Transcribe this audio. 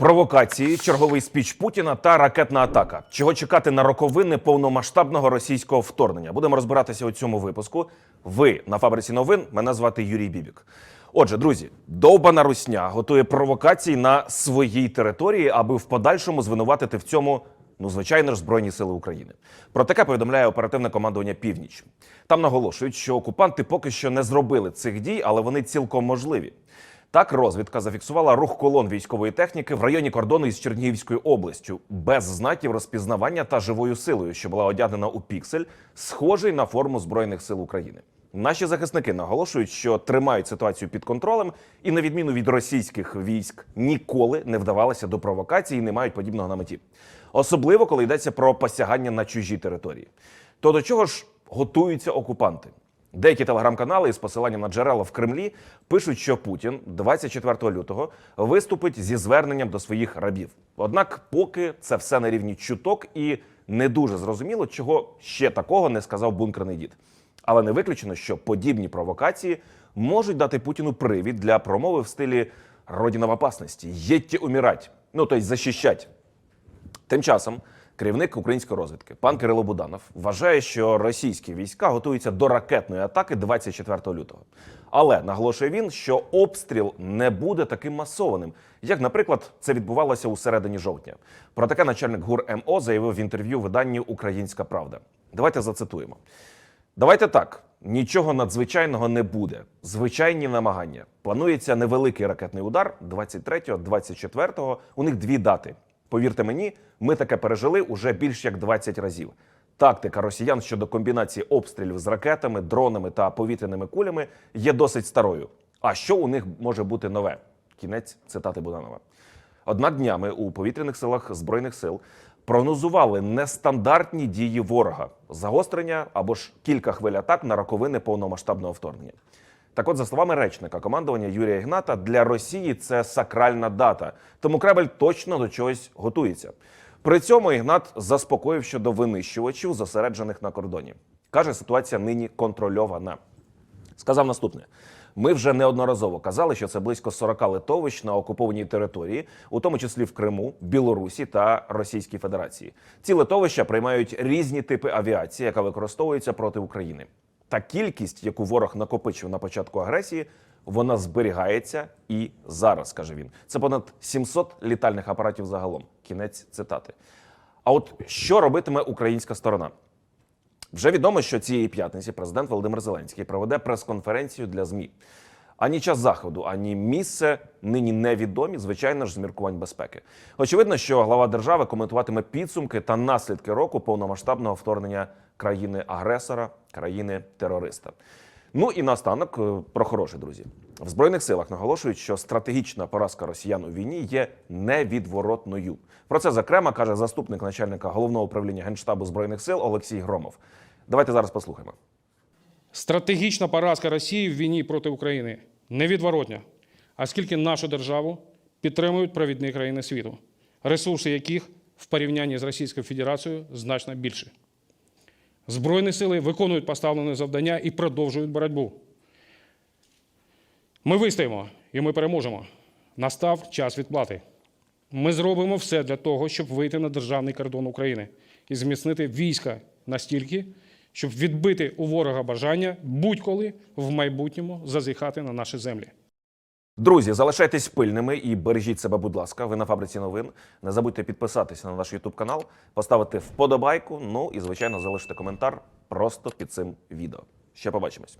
Провокації, черговий спіч Путіна та ракетна атака. Чого чекати на роковини повномасштабного російського вторгнення? Будемо розбиратися у цьому випуску. Ви на фабриці новин. Мене звати Юрій Бібік. Отже, друзі, довбана русня готує провокації на своїй території, аби в подальшому звинуватити в цьому. Ну, звичайно ж, Збройні сили України. Про таке повідомляє оперативне командування Північ. Там наголошують, що окупанти поки що не зробили цих дій, але вони цілком можливі. Так, розвідка зафіксувала рух колон військової техніки в районі кордону із Чернігівською областю без знаків розпізнавання та живою силою, що була одягнена у піксель, схожий на форму збройних сил України. Наші захисники наголошують, що тримають ситуацію під контролем, і на відміну від російських військ ніколи не вдавалися до провокацій і не мають подібного на меті, особливо коли йдеться про посягання на чужі території. То до чого ж готуються окупанти? Деякі телеграм-канали із посиланням на джерела в Кремлі пишуть, що Путін 24 лютого виступить зі зверненням до своїх рабів. Однак, поки це все на рівні чуток і не дуже зрозуміло, чого ще такого не сказав бункерний дід. Але не виключено, що подібні провокації можуть дати Путіну привід для промови в стилі «Родина в опасності, їдьте умирать», ну тобто захищать. Тим часом керівник української розвідки пан Кирило Буданов вважає, що російські війська готуються до ракетної атаки 24 лютого. Але наголошує він, що обстріл не буде таким масованим, як, наприклад, це відбувалося у середині жовтня. Про таке начальник ГУР МО заявив в інтерв'ю виданню Українська Правда. Давайте зацитуємо. Давайте так. Нічого надзвичайного не буде. Звичайні намагання. Планується невеликий ракетний удар 23-24. У них дві дати. Повірте мені, ми таке пережили уже більш як 20 разів. Тактика росіян щодо комбінації обстрілів з ракетами, дронами та повітряними кулями є досить старою. А що у них може бути нове? Кінець цитати Буданова. Однак днями у повітряних силах збройних сил прогнозували нестандартні дії ворога, загострення або ж кілька хвиль атак на роковини повномасштабного вторгнення. Так, от, за словами речника командування Юрія Ігната, для Росії це сакральна дата, тому Кремль точно до чогось готується. При цьому Ігнат заспокоїв щодо винищувачів, зосереджених на кордоні. Каже, ситуація нині контрольована. Сказав наступне: ми вже неодноразово казали, що це близько 40 литовищ на окупованій території, у тому числі в Криму, Білорусі та Російській Федерації. Ці литовища приймають різні типи авіації, яка використовується проти України. Та кількість, яку ворог накопичив на початку агресії, вона зберігається і зараз, каже він. Це понад 700 літальних апаратів загалом. Кінець цитати. А от що робитиме українська сторона? Вже відомо, що цієї п'ятниці президент Володимир Зеленський проведе прес-конференцію для ЗМІ. Ані час заходу, ані місце нині невідомі, звичайно ж, з міркувань безпеки. Очевидно, що глава держави коментуватиме підсумки та наслідки року повномасштабного вторгнення країни-агресора, країни-терориста. Ну і наостанок е, про хороше, друзі. В збройних силах наголошують, що стратегічна поразка росіян у війні є невідворотною. Про це зокрема каже заступник начальника головного управління генштабу збройних сил Олексій Громов. Давайте зараз послухаємо. Стратегічна поразка Росії в війні проти України невідворотня, оскільки нашу державу підтримують провідні країни світу, ресурси яких в порівнянні з Російською Федерацією значно більше. Збройні сили виконують поставлені завдання і продовжують боротьбу. Ми вистоїмо і ми переможемо. Настав час відплати. Ми зробимо все для того, щоб вийти на державний кордон України і зміцнити війська настільки, щоб відбити у ворога бажання будь-коли в майбутньому зазіхати на наші землі. Друзі, залишайтесь пильними і бережіть себе, будь ласка. Ви на фабриці новин. Не забудьте підписатися на наш Ютуб канал, поставити вподобайку. Ну і звичайно залишити коментар просто під цим відео. Ще побачимось.